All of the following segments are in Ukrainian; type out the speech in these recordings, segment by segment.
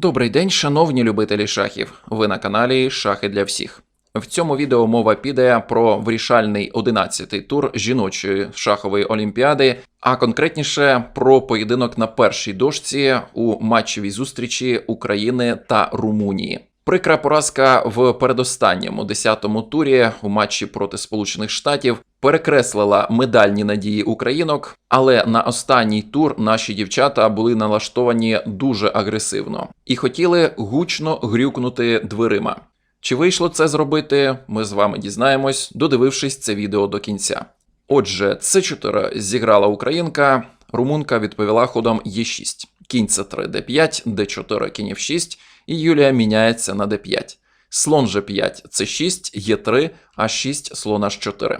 Добрий день, шановні любителі шахів. Ви на каналі Шахи для всіх. В цьому відео мова піде про вирішальний 11-й тур жіночої шахової олімпіади, а конкретніше про поєдинок на першій дошці у матчевій зустрічі України та Румунії. Прикра поразка в передостанньому 10-му турі у матчі проти Сполучених Штатів перекреслила медальні надії українок, але на останній тур наші дівчата були налаштовані дуже агресивно і хотіли гучно грюкнути дверима. Чи вийшло це зробити? Ми з вами дізнаємось, додивившись це відео до кінця. Отже, С4 зіграла українка, румунка відповіла ходом Е6. Кінь С3, Д5, Д4, кінь F6, і Юлія міняється на Д5. Слон Ж5, С6, Е3, А6, слон H4.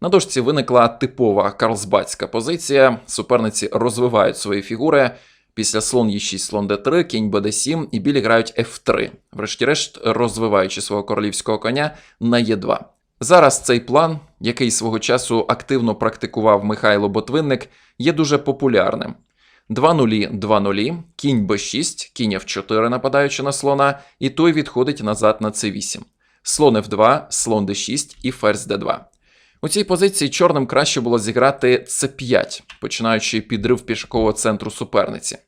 На дошці виникла типова карлсбадська позиція. Суперниці розвивають свої фігури. Після слон Е6, слон Д3, кінь БД7 і білі грають F3, врешті-решт розвиваючи свого королівського коня на Е2. Зараз цей план, який свого часу активно практикував Михайло Ботвинник, є дуже популярним. 2-0, 2-0, кінь Б6, кінь F4, нападаючи на слона, і той відходить назад на С8. Слон F2, слон D6 і ферзь D2. У цій позиції чорним краще було зіграти С5, починаючи підрив пішакового центру суперниці.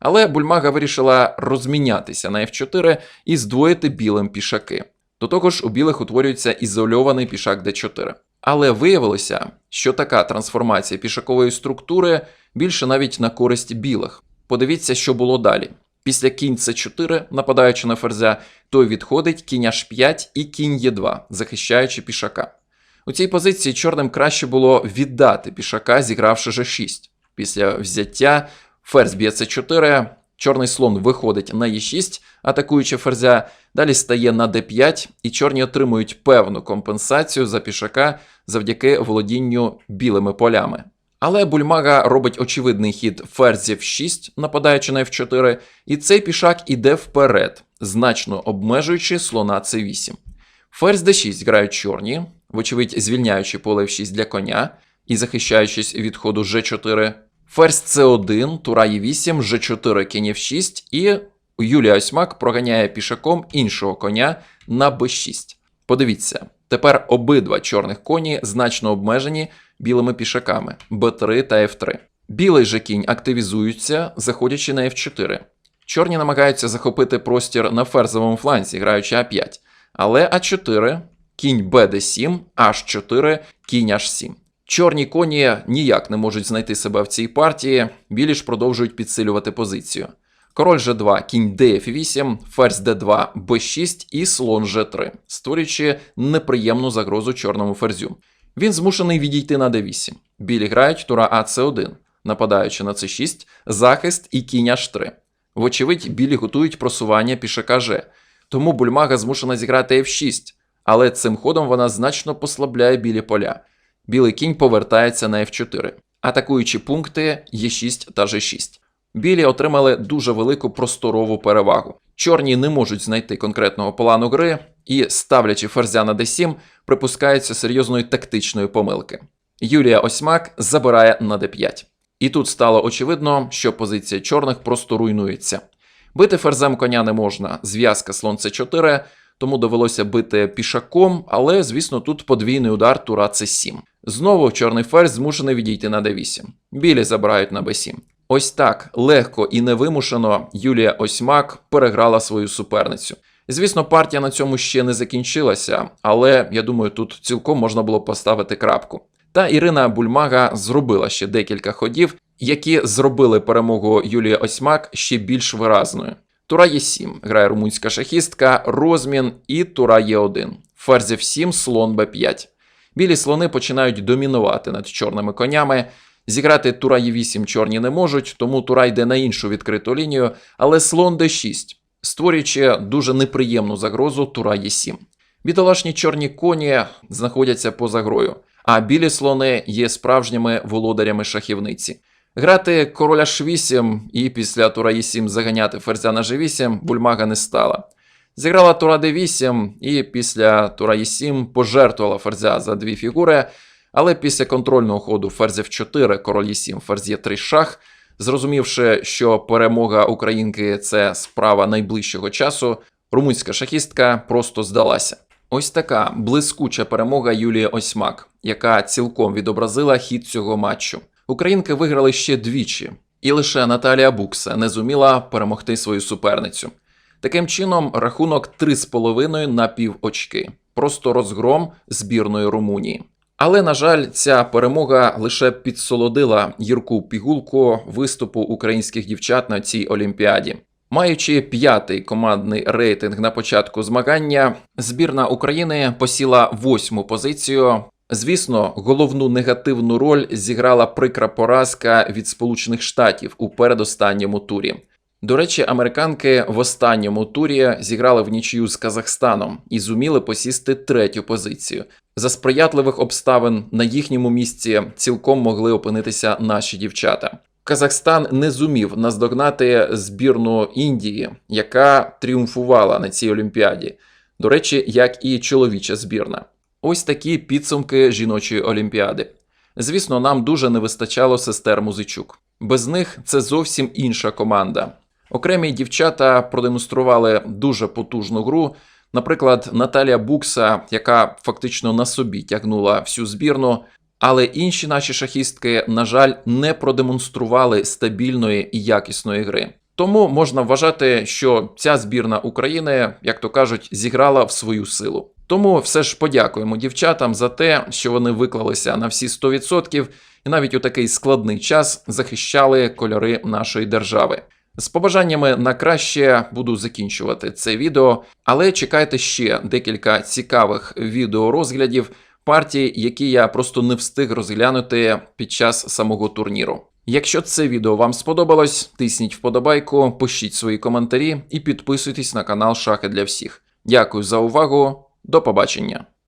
Але бульмага вирішила розмінятися на F4 і здвоїти білим пішаки. До того ж, у білих утворюється ізольований пішак D4. Але виявилося, що така трансформація пішакової структури більше навіть на користь білих. Подивіться, що було далі. Після кінь С4, нападаючи на ферзя, той відходить кінь H5 і кінь Е2, захищаючи пішака. У цій позиції чорним краще було віддати пішака, зігравши G6. Після взяття ферзь б'є С4, чорний слон виходить на Е6, атакуючи ферзя, далі стає на d5, і чорні отримують певну компенсацію за пішака завдяки володінню білими полями. Але бульмага робить очевидний хід ферзь F6, нападаючи на F4, і цей пішак іде вперед, значно обмежуючи слона C8. Ферзь d6 грають чорні, вочевидь звільняючи поле F6 для коня і захищаючись від ходу G4. Ферзь c1, тура e8, G4, кінь F6, і Юлія Осьмак проганяє пішаком іншого коня на b6. Подивіться, тепер обидва чорних коні значно обмежені білими пішаками b3 та f3. Білий же кінь активізується, заходячи на f4. Чорні намагаються захопити простір на ферзовому фланзі, граючи а5. Але а4, кінь bd7, h4, кінь h7. Чорні коні ніяк не можуть знайти себе в цій партії, білі ж продовжують підсилювати позицію. Король G2, кінь df8, ферзь d2, b6 і слон g3, створюючи неприємну загрозу чорному ферзю. Він змушений відійти на d8. Білі грають тура ac1, нападаючи на c6, захист і кінь h3. Вочевидь, білі готують просування пішака G, тому бульмага змушена зіграти f6, але цим ходом вона значно послабляє білі поля. Білий кінь повертається на f4, атакуючи пункти e6 та g6. Білі отримали дуже велику просторову перевагу. Чорні не можуть знайти конкретного плану гри і, ставлячи ферзя на d7, припускаються серйозної тактичної помилки. Юлія Осьмак забирає на d5. І тут стало очевидно, що позиція чорних просто руйнується. Бити ферзем коня не можна, зв'язка слон c4, тому довелося бити пішаком, але, звісно, тут подвійний удар тура c7. Знову чорний ферзь змушений відійти на d8. Білі забирають на b7. Ось так легко і невимушено Юлія Осьмак переграла свою суперницю. Звісно, партія на цьому ще не закінчилася, але я думаю, тут цілком можна було поставити крапку. Та Ірина Бульмага зробила ще декілька ходів, які зробили перемогу Юлії Осьмак ще більш виразною. Тура Е7 грає румунська шахістка, розмін і Тура Е1. Ферзь F7, слон Б5. Білі слони починають домінувати над чорними конями. Зіграти тура Е8 чорні не можуть, тому тура йде на іншу відкриту лінію, але слон d6, створюючи дуже неприємну загрозу тура Е7. Бідолашні чорні коні знаходяться поза грою, а білі слони є справжніми володарями шахівниці. Грати короля H8 і після тура Е7 заганяти ферзя на G8 бульмага не стала. Зіграла тура d8 і після тура Е7 пожертвувала ферзя за дві фігури, але після контрольного ходу ферзь F4, король Е7, ферзь Е3 шах Зрозумівши, що перемога українки це справа найближчого часу, румунська шахістка просто здалася. Ось така блискуча перемога Юлії Осьмак, яка цілком відобразила хід цього матчу. Українки виграли ще двічі, і лише Наталія Букса не зуміла перемогти свою суперницю. Таким чином, рахунок 3,5 на пів очки. Просто розгром збірної Румунії. Але, на жаль, ця перемога лише підсолодила гірку пігулку виступу українських дівчат на цій олімпіаді. Маючи п'ятий командний рейтинг на початку змагання, збірна України посіла восьму позицію. Звісно, головну негативну роль зіграла прикра поразка від Сполучених Штатів у передостанньому турі. До речі, американки в останньому турі зіграли в нічию з Казахстаном і зуміли посісти третю позицію. За сприятливих обставин на їхньому місці цілком могли опинитися наші дівчата. Казахстан не зумів наздогнати збірну Індії, яка тріумфувала на цій олімпіаді. До речі, як і чоловіча збірна. Ось такі підсумки жіночої олімпіади. Звісно, нам дуже не вистачало сестер Музичук. Без них це зовсім інша команда. Окремі дівчата продемонстрували дуже потужну гру. Наприклад, Наталія Букса, яка фактично на собі тягнула всю збірну, але інші наші шахістки, на жаль, не продемонстрували стабільної і якісної гри. Тому можна вважати, що ця збірна України, як то кажуть, зіграла в свою силу. Тому все ж подякуємо дівчатам за те, що вони виклалися на всі 100% і навіть у такий складний час захищали кольори нашої держави. З побажаннями на краще буду закінчувати це відео, але чекайте ще декілька цікавих відеорозглядів партій, які я просто не встиг розглянути під час самого турніру. Якщо це відео вам сподобалось, тисніть вподобайку, пишіть свої коментарі і підписуйтесь на канал Шахи для всіх. Дякую за увагу, до побачення!